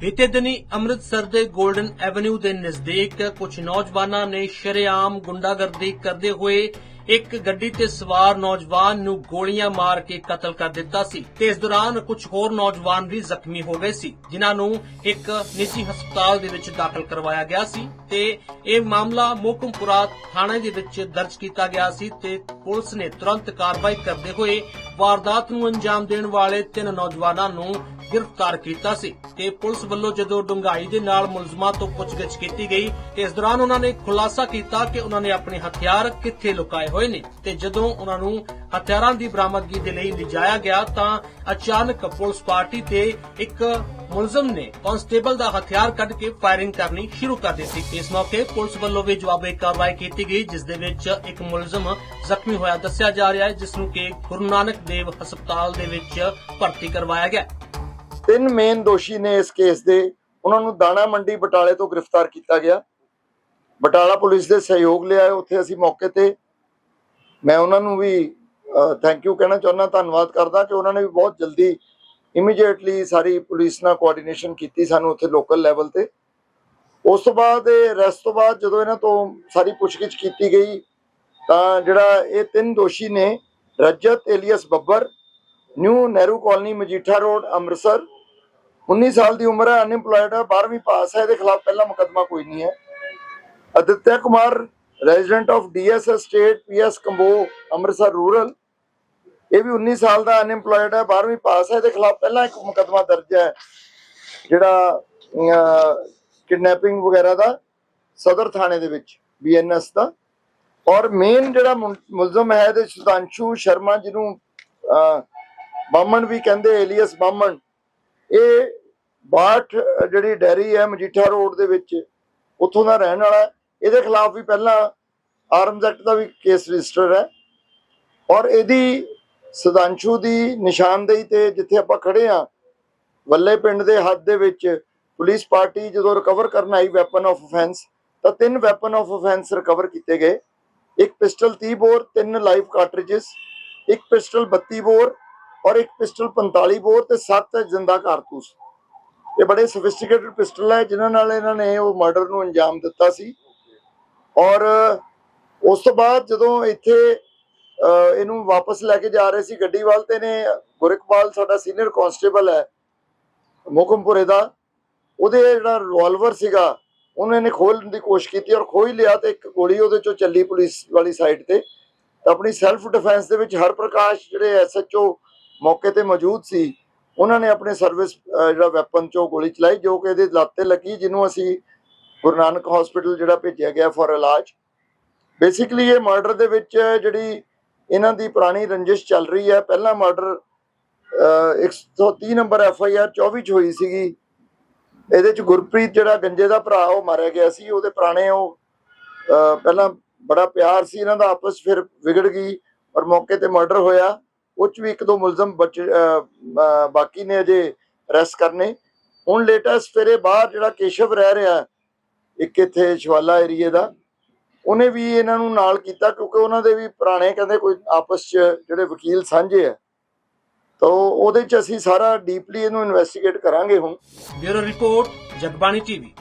ਬੀਤੇ ਦਿਨੀ ਅੰਮ੍ਰਿਤਸਰ ਦੇ 골ਡਨ ਐਵਨਿਊ ਦੇ ਨਜ਼ਦੀਕ ਕੁਝ ਨੌਜਵਾਨਾਂ ਨੇ ਸ਼ਰੇਆਮ ਗੁੰਡਾਗਰਦੀ ਕਰਦੇ ਹੋਏ ਇੱਕ ਗੱਡੀ ਤੇ ਸਵਾਰ ਨੌਜਵਾਨ ਨੂੰ ਗੋਲੀਆਂ ਮਾਰ ਕੇ ਕਤਲ ਕਰ ਦਿੱਤਾ ਸੀ ਤੇ ਇਸ ਦੌਰਾਨ ਕੁਝ ਹੋਰ ਨੌਜਵਾਨ ਵੀ ਜ਼ਖਮੀ ਹੋ ਗਏ ਸੀ, ਜਿਨ੍ਹਾਂ ਨੂੰ ਇੱਕ ਨਿੱਜੀ ਹਸਪਤਾਲ ਦੇ ਵਿੱਚ ਦਾਖਲ ਕਰਵਾਇਆ ਗਿਆ ਸੀ ਤੇ ਇਹ ਮਾਮਲਾ ਮੋਕਮਪੁਰਾ ਥਾਣੇ ਦੇ ਵਿੱਚ ਦਰਜ ਕੀਤਾ ਗਿਆ ਸੀ ਤੇ ਪੁਲਿਸ ਨੇ ਤੁਰੰਤ ਕਾਰਵਾਈ ਕਰਦੇ ਹੋਏ ਵਾਰਦਾਤ ਨੂੰ ਅੰਜਾਮ ਦੇਣ ਵਾਲੇ ਤਿੰਨ ਨੌਜਵਾਨਾਂ ਨੂੰ ਗ੍ਰਿਫਤਾਰ ਕੀਤਾ ਸੀ ਤੇ ਪੁਲਿਸ ਵੱਲੋਂ ਜਦੋਂ ਡੂੰਘਾਈ ਦੇ ਨਾਲ ਮੁਲਜ਼ਮਾਂ ਤੋਂ ਪੁੱਛਗਿੱਛ ਕੀਤੀ ਗਈ, ਤੇ ਇਸ ਦੌਰਾਨ ਉਹਨਾਂ ਨੇ ਖੁਲਾਸਾ ਕੀਤਾ ਕਿ ਉਹਨਾਂ ਨੇ ਆਪਣੇ ਹਥਿਆਰ ਕਿੱਥੇ ਲੁਕਾਏ ਹੋਏ ਨੇ। ਤੇ ਜਦੋਂ ਉਹਨਾਂ ਨੂੰ ਹਥਿਆਰਾਂ ਦੀ ਬਰਾਮਦਗੀ ਦੇ ਲਈ ਲਿਜਾਇਆ ਗਿਆ, ਤਾਂ ਅਚਾਨਕ ਪੁਲਿਸ ਪਾਰਟੀ ਤੇ ਇੱਕ ਮੁਲਜ਼ਮ ਨੇ ਕਾਂਸਟੇਬਲ ਦਾ ਹਥਿਆਰ ਕੱਢ ਕੇ ਫਾਇਰਿੰਗ ਕਰਨੀ ਸ਼ੁਰੂ ਕਰ ਦਿੱਤੀ। ਇਸ ਮੌਕੇ ਪੁਲਿਸ ਵੱਲੋਂ ਵੀ ਜਵਾਬੀ ਕਾਰਵਾਈ ਕੀਤੀ ਗਈ, ਜਿਸ ਦੇ ਵਿੱਚ ਇੱਕ ਮੁਲਜ਼ਮ ਜ਼ਖਮੀ ਹੋਇਆ ਦੱਸਿਆ ਜਾ ਰਿਹਾ ਹੈ, ਜਿਸ ਨੂੰ ਕਿ ਗੁਰੂ ਨਾਨਕ ਦੇਵ ਹਸਪਤਾਲ ਦੇ ਵਿੱਚ ਭਰਤੀ ਕਰਵਾਇਆ ਗਿਆ। ਤਿੰਨ ਮੇਨ ਦੋਸ਼ੀ ਨੇ ਇਸ ਕੇਸ ਦੇ। ਉਹਨਾਂ ਨੂੰ ਦਾਣਾ ਮੰਡੀ ਬਟਾਲੇ ਤੋਂ ਗ੍ਰਿਫਤਾਰ ਕੀਤਾ ਗਿਆ। ਬਟਾਲਾ ਪੁਲਿਸ ਦੇ ਸਹਿਯੋਗ ਲਿਆ ਉੱਥੇ ਅਸੀਂ ਮੌਕੇ ਤੇ ਮੈਂ ਉਹਨਾਂ ਨੂੰ ਵੀ ਥੈਂਕ ਯੂ ਕਹਿਣਾ ਚਾਹੁੰਦਾ, ਧੰਨਵਾਦ ਕਰਦਾ ਕਿ ਉਹਨਾਂ ਨੇ ਵੀ ਬਹੁਤ ਜਲਦੀ ਇਮੀਡੀਏਟਲੀ ਸਾਰੀ ਪੁਲਿਸ ਨਾਲ ਕੋਆਰਡੀਨੇਸ਼ਨ ਕੀਤੀ ਸਾਨੂੰ ਉੱਥੇ ਲੋਕਲ ਲੈਵਲ ਤੇ। ਉਸ ਤੋਂ ਬਾਅਦ ਇਹ ਅਰੈਸਟ ਤੋਂ ਬਾਅਦ ਜਦੋਂ ਇਹਨਾਂ ਤੋਂ ਸਾਰੀ ਪੁੱਛਗਿੱਛ ਕੀਤੀ ਗਈ, ਤਾਂ ਜਿਹੜਾ ਇਹ ਤਿੰਨ ਦੋਸ਼ੀ ਨੇ, Rajat alias Babbar, new Nehru colony Majitha road, Amritsar 19 ਸਾਲ ਦੀ ਉਮਰ ਹੈ ਅਨਇੰਪਲੋਇਡ ਹੈ 12ਵੀਂ ਪਾਸ ਹੈ, ਇਹਦੇ ਖਿਲਾਫ ਪਹਿਲਾ ਮੁਕੱਦਮਾ ਕੋਈ ਨਹੀਂ ਹੈ। Aditya Kumar resident of DS state PS Kambo, Amritsar rural ਇਹ ਵੀ 19 ਸਾਲ ਦਾ ਅਨਇੰਪਲੋਇਡ ਹੈ 12ਵੀਂ ਪਾਸ ਹੈ, ਇਹਦੇ ਖਿਲਾਫ ਪਹਿਲਾਂ ਇੱਕ ਮੁਕੱਦਮਾ ਦਰਜ ਹੈ, ਜਿਹੜਾ ਕਿਡਨੈਪਿੰਗ ਵਗੈਰਾ ਦਾ, ਸਦਰ ਥਾਣੇ ਦੇ ਵਿੱਚ ਬੀਐਨਐਸ ਦਾ। ਔਰ ਮੇਨ ਜਿਹੜਾ ਮੁਲਜ਼ਮ ਹੈ, ਇਹਦੇ ਸੁਦਾਂਸ਼ੂ ਸ਼ਰਮਾ, ਜਿਹਨੂੰ ਬਾਮਣ ਵੀ ਕਹਿੰਦੇ ਏਲੀਅਸ ਬਾਮਣ, ਇਹ ਬਾਠ ਜਿਹੜੀ ਡੈਰੀ ਹੈ ਮਜੀਠਾ ਰੋਡ ਦੇ ਵਿੱਚ, ਉੱਥੋਂ ਦਾ ਰਹਿਣ ਵਾਲਾ ਇਹਦੇ ਖਿਲਾਫ ਵੀ ਪਹਿਲਾਂ ਆਰਮਜ਼ ਐਕਟ ਦਾ ਵੀ ਕੇਸ ਰਜਿਸਟਰ ਹੈ। ਔਰ ਇਹਦੀ ਸੁਦਾਂਸ਼ੂ ਦੀ ਨਿਸ਼ਾਨਦੇਹੀ ਤੇ ਜਿੱਥੇ ਆਪਾਂ ਖੜੇ ਆ ਵੱਲੇ ਪਿੰਡ ਦੇ ਹੱਦ ਦੇ ਵਿੱਚ ਪੁਲਿਸ ਪਾਰਟੀ ਜਦੋਂ ਰਿਕਵਰ ਕਰਨ ਆਈ ਵੈਪਨ ਆਫ ਅਫੈਂਸ ਤਾਂ ਤਿੰਨ ਵੈਪਨ ਆਫ ਅਫੈਂਸ ਰਿਕਵਰ ਕੀਤੇ ਗਏ। ਇੱਕ ਪਿਸਟਲ 30 ਬੋਰ, ਤਿੰਨ ਲਾਈਵ ਕਾਰਟ੍ਰਿਜਸ ਇੱਕ ਪਿਸਟਲ 32 ਬੋਰ ਔਰ ਇੱਕ ਪਿਸਟਲ 45 ਬੋਰ ਤੇ ਸੱਤ ਜਿੰਦਾ ਕਾਰਤੂਸ। ਇਹ ਬੜੇ ਸੋਫਿਸਟੀਕੇਟਡ ਪਿਸਟਲ ਹੈ, ਜਿਨ੍ਹਾਂ ਨਾਲ ਇਹਨਾਂ ਨੇ ਉਹ ਮਰਡਰ ਨੂੰ ਅੰਜਾਮ ਦਿੱਤਾ ਸੀ। ਔਰ ਉਸ ਤੋਂ ਬਾਅਦ ਜਦੋਂ ਇੱਥੇ ਇਹਨੂੰ ਵਾਪਸ ਲੈ ਕੇ ਜਾ ਰਹੇ ਸੀ ਗੱਡੀ ਵੱਲ ਤੇ ਨੇ ਗੁਰਕਪਾਲ ਸਾਡਾ ਸੀਨੀਅਰ ਕਾਂਸਟੇਬਲ ਹੈ ਮੋਕਮਪੁਰੇ ਦਾ, ਉਹਦੇ ਜਿਹੜਾ ਰਿਵਾਲਵਰ ਸੀਗਾ, ਉਹਨੇ ਨੇ ਖੋਲਣ ਦੀ ਕੋਸ਼ਿਸ਼ ਕੀਤੀ ਔਰ ਖੋਹ ਲਿਆ ਤੇ ਇੱਕ ਗੋਲੀ ਉਹਦੇ ਚੋਂ ਚੱਲੀ ਪੁਲਿਸ ਵਾਲੀ ਸਾਈਡ ਤੇ। ਆਪਣੀ ਸੈਲਫ ਡਿਫੈਂਸ ਦੇ ਵਿੱਚ ਹਰ ਪ੍ਰਕਾਸ਼ ਜਿਹੜੇ ਐਸਐਚਓ ਮੌਕੇ ਤੇ ਮੌਜੂਦ ਸੀ ਉਹਨਾਂ ਨੇ ਆਪਣੇ ਸਰਵਿਸ ਜਿਹੜਾ ਵੈਪਨ ਚੋਂ ਗੋਲੀ ਚਲਾਈ, ਜੋ ਕਿ ਇਹਦੇ ਲੱਤ ਤੇ ਲੱਗੀ, ਜਿਹਨੂੰ ਅਸੀਂ ਗੁਰੂ ਨਾਨਕ ਹਸਪੀਟਲ ਜਿਹੜਾ ਭੇਜਿਆ ਗਿਆ ਫॉर ਇਲਾਜ। ਬੇਸਿਕਲੀ ਇਹ ਮਰਡਰ ਦੇ ਵਿੱਚ ਜਿਹੜੀ ਇਹਨਾਂ ਦੀ ਪੁਰਾਣੀ ਰੰਜਿਸ਼ ਚੱਲ ਰਹੀ ਹੈ, ਪਹਿਲਾ murder 130 number F I R 24 ਚ ਹੋਈ ਸੀਗੀ। ਇਹਦੇ ਚ ਗੁਰਪ੍ਰੀਤ ਜਿਹੜਾ ਗੰਜੇ ਦਾ ਭਰਾ, ਉਹ ਮਾਰਿਆ ਗਿਆ ਸੀ। ਉਹਦੇ ਪੁਰਾਣੇ ਉਹ ਪਹਿਲਾਂ ਬੜਾ ਪਿਆਰ ਸੀ ਇਹਨਾਂ ਦਾ, ਆਪਸ ਫਿਰ ਵਿਗੜ ਗਈ, ਔਰ ਮੌਕੇ ਤੇ ਮਰਡਰ ਹੋਇਆ। ਉਹ ਚ ਵੀ ਇੱਕ ਦੋ ਮੁਲਜ਼ਮ ਬਾਕੀ ਨੇ ਅਜੇ ਅਰੈਸਟ ਕਰਨੇ। ਹੁਣ ਲੇਟੈਸਟ ਫਿਰ ਬਾਹਰ ਜਿਹੜਾ ਕੇਸ਼ਵ ਰਹਿ ਰਿਹਾ, ਇੱਕ ਇੱਥੇ ਸ਼ਵਾਲਾ ਏਰੀਏ ਦਾ, ਉਹਨੇ ਵੀ ਇਹਨਾਂ ਨੂੰ ਨਾਲ ਕੀਤਾ ਕਿਉਂਕਿ ਉਹਨਾਂ ਦੇ ਵੀ ਪੁਰਾਣੇ ਕਹਿੰਦੇ ਕੋਈ ਆਪਸ ਚ ਜਿਹੜੇ ਵਕੀਲ ਸਾਂਝੇ ਆ। ਤਾਂ ਉਹਦੇ ਚ ਅਸੀਂ ਸਾਰਾ ਡੀਪਲੀ ਇਹਨੂੰ ਇਨਵੈਸਟੀਗੇਟ ਕਰਾਂਗੇ ਹੁਣ। Bureau report, Jagbani TV.